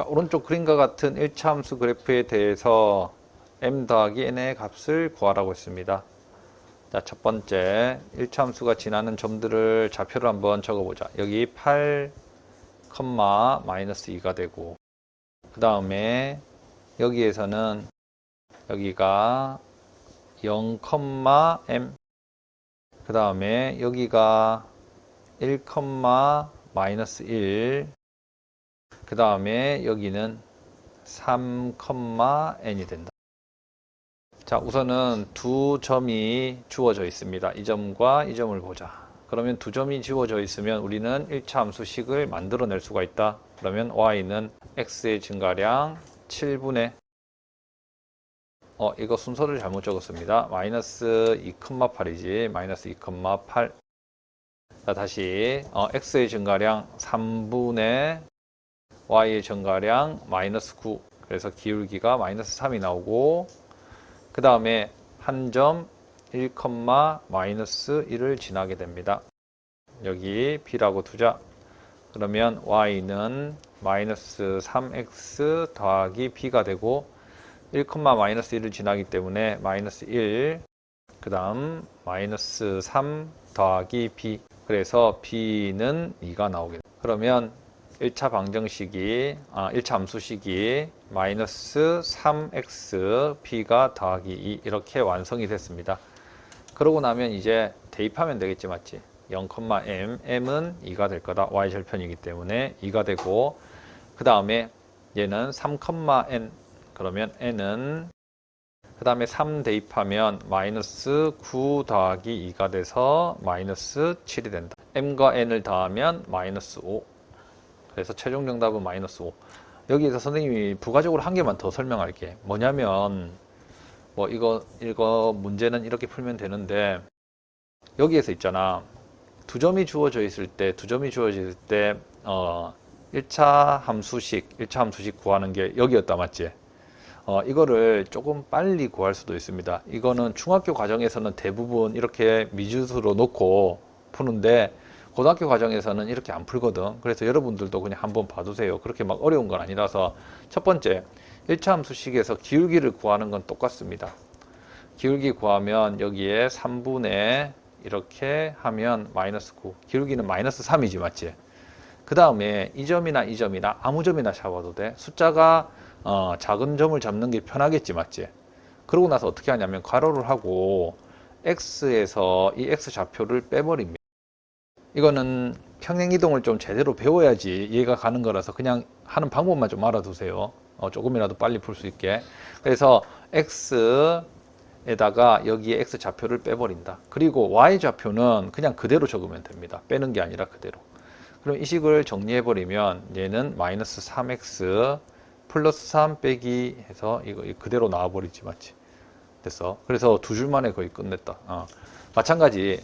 자, 오른쪽 그림과 같은 1차 함수 그래프에 대해서 m 더하기 n의 값을 구하라고 했습니다. 자, 첫 번째 1차 함수가 지나는 점들을 좌표를 한번 적어보자. 여기 8, 마이너스 2가 되고 그 다음에 여기에서는 여기가 0, m 그 다음에 여기가 1, 마이너스 1 그 다음에 여기는 3, n이 된다. 자, 우선은 두 점이 주어져 있습니다. 이 점과 이 점을 보자. 그러면 두 점이 주어져 있으면 우리는 1차 함수 식을 만들어낼 수가 있다. 그러면 y는 x의 증가량 7분의 어, 이거 순서를 잘못 적었습니다. 마이너스 2,8이지. 마이너스 2,8. 자, 다시 어, x의 증가량 3분의 y의 증가량 마이너스 9. 그래서 기울기가 마이너스 3이 나오고 그 다음에 한 점 1, 마이너스 1을 지나게 됩니다. 여기 b라고 두자. 그러면 y는 마이너스 3x 더하기 b가 되고 1, 마이너스 1을 지나기 때문에 마이너스 1, 그 다음 마이너스 3 더하기 b. 그래서 b는 2가 나오게 됩니다. 그러면 1차 방정식이, 아, 1차 함수식이 마이너스 3x b가 더하기 2 이렇게 완성이 됐습니다. 그러고 나면 이제 대입하면 되겠지 맞지? 0,m, m은 2가 될 거다. y 절편이기 때문에 2가 되고 그 다음에 얘는 3,n 그러면 n은 그 다음에 3 대입하면 마이너스 9 더하기 2가 돼서 마이너스 7이 된다. m과 n을 더하면 마이너스 5 그래서 최종 정답은 마이너스 5 여기에서 선생님이 부가적으로 한 개만 더 설명할게 뭐냐면 뭐 이거 이거 문제는 이렇게 풀면 되는데 여기에서 있잖아 두 점이 주어져 있을 때 두 점이 있을 때 어, 1차 함수식 1차 함수식 구하는 게 여기였다 맞지? 어, 이거를 조금 빨리 구할 수도 있습니다. 이거는 중학교 과정에서는 대부분 이렇게 미주수로 놓고 푸는데 고등학교 과정에서는 이렇게 안 풀거든. 그래서 여러분들도 그냥 한번 봐두세요. 그렇게 막 어려운 건 아니라서 첫 번째 1차 함수식에서 기울기를 구하는 건 똑같습니다. 기울기 구하면 여기에 3분의 이렇게 하면 마이너스 9 기울기는 마이너스 3이지 맞지? 그 다음에 이 점이나 이 점이나 아무 점이나 잡아도 돼. 숫자가 어, 작은 점을 잡는 게 편하겠지 맞지? 그러고 나서 어떻게 하냐면 괄호를 하고 x에서 이 x 좌표를 빼버립니다. 이거는 평행 이동을 좀 제대로 배워야지 이해가 가는 거라서 그냥 하는 방법만 좀 알아두세요. 어, 조금이라도 빨리 풀 수 있게. 그래서 x에다가 여기에 x 좌표를 빼버린다. 그리고 y 좌표는 그냥 그대로 적으면 됩니다. 빼는 게 아니라 그대로. 그럼 이 식을 정리해버리면 얘는 마이너스 3x 플러스 3 빼기 해서 이거 그대로 나와버리지 맞지? 됐어. 그래서 두 줄 만에 거의 끝냈다. 어. 마찬가지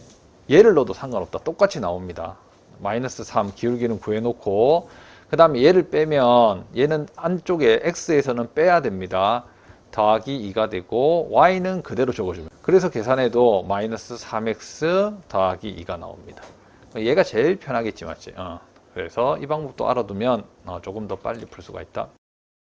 얘를 넣어도 상관없다. 똑같이 나옵니다. 마이너스 3 기울기는 구해놓고 그 다음에 얘를 빼면 얘는 안쪽에 x에서는 빼야 됩니다. 더하기 2가 되고 y는 그대로 적어주면 그래서 계산해도 마이너스 3x 더하기 2가 나옵니다. 얘가 제일 편하겠지 맞지? 어. 그래서 이 방법도 알아두면 어, 조금 더 빨리 풀 수가 있다.